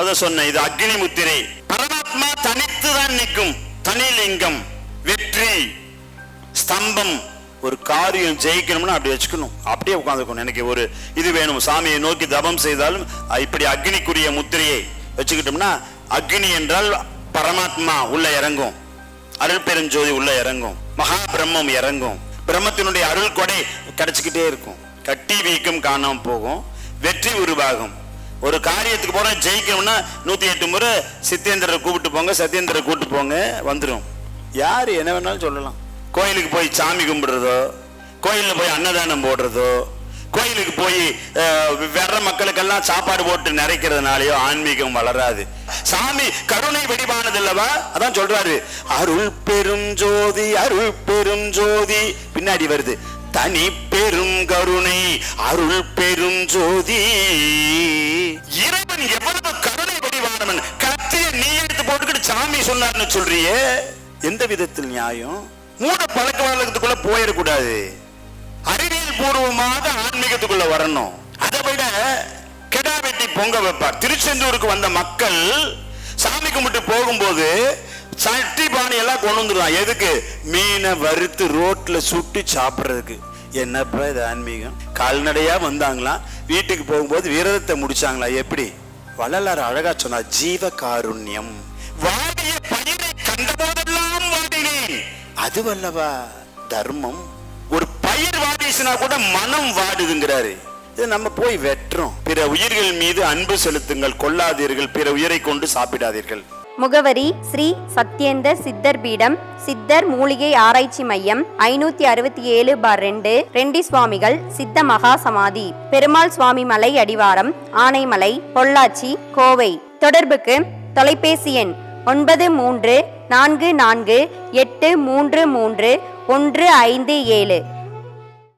அதான் சொன்னேன் இது அக்னி முத்திரை பரமாத்மா தனித்து தான் நிற்கும். தனிலிங்கம் வெற்றி ஸ்தம்பம். ஒரு காரியம் ஜெயிக்கணும்னா அப்படி வச்சுக்கணும். அப்படியே உட்காந்துக்கணும் எனக்கு ஒரு இது வேணும். சாமியை நோக்கி தபம் செய்தாலும் இப்படி அக்னிக்குரிய முத்திரையை வச்சுக்கிட்டோம்னா அக்னி என்றால் பரமாத்மா உள்ள இறங்கும். அருள் பெருஞ்சோதி உள்ள இறங்கும். மகா பிரம்மம் இறங்கும். பிரம்மத்தினுடைய அருள் கொடை கிடைச்சிக்கிட்டே இருக்கும். கட்டி வீக்கம் காணாமல் போகும். வெற்றி உருவாகும். ஒரு காரியத்துக்கு போனா ஜெயிக்கணும்னா நூத்தி எட்டு முறை சித்தேந்திரரை கூப்பிட்டு போங்க சத்யேந்திரரை கூப்பிட்டு போங்க வந்துடும் யார் என்ன வேணாலும் சொல்லலாம். கோயிலுக்கு போய் சாமி கும்பிடுறதோ கோயிலில் போய் அன்னதானம் போடுறதோ கோயிலுக்கு போய் வர்ற மக்களுக்கெல்லாம் சாப்பாடு போட்டு நிறைக்கிறதுனாலயோ ஆன்மீகம் வளராது. சாமி கருணை வெடிவானது அல்லவா அதான் சொல்றாரு. அருள் பெரும் ஜோதி அருள் பெரும் ஜோதி. பின்னாடி வருது. தனி பெரும் கருணை அருள் பெரும் ஜோதி. சாமி சொன்னார்னு சொல்றியே எந்த விதத்தில் நியாயம்? மூட பழக்க வழக்கத்துக்குள்ள போயிடக்கூடாது. அறிவியல் பூர்வமாக ஆன்மீகத்துக்குள்ள வரணும். அதை விட கெடா வெட்டி பொங்க வைப்பார். திருச்செந்தூருக்கு வந்த மக்கள் சாமி கும்பிட்டு போகும்போது சட்டி பானை எல்லாம் கொண்டு வந்துடுவான் எதுக்கு? மீனை வறுத்து ரோட்ல சுட்டு சாப்பிடுறதுக்கு. என்னப்பா இது ஆன்மீகம்? கால்நடையா வந்தாங்களாம் வீட்டுக்கு போகும்போது விரதத்தை முடிச்சாங்களா? எப்படி? வள்ளலார் அழகா சொன்னார் ஜீவ காருண்யம். வாடிய பயிரை கண்டபோதெல்லாம் வாடினேன் அதுவல்லவா தர்மம்? ஒரு பயிர் வாடிச்சுனா கூட மனம் வாடுதுங்கிறாரு. இது நம்ம போய் வெட்டுறோம். பிற உயிர்கள் மீது அன்பு செலுத்துங்கள் கொள்ளாதீர்கள் பிற உயிரை கொண்டு சாப்பிடாதீர்கள். முகவரி ஸ்ரீ சத்யேந்தர் சித்தர் பீடம் சித்தர் மூலிகை ஆராய்ச்சி மையம் ஐநூத்தி அறுபத்தி ஏழு பார் ரெண்டு ரெண்டி சுவாமிகள் சித்த மகா சமாதி பெருமாள் சுவாமி மலை அடிவாரம் ஆனைமலை பொள்ளாச்சி கோவை. தொடர்புக்கு தொலைபேசி எண் ஒன்பது மூன்று நான்கு நான்கு எட்டு மூன்று மூன்று ஒன்று ஐந்து ஏழு.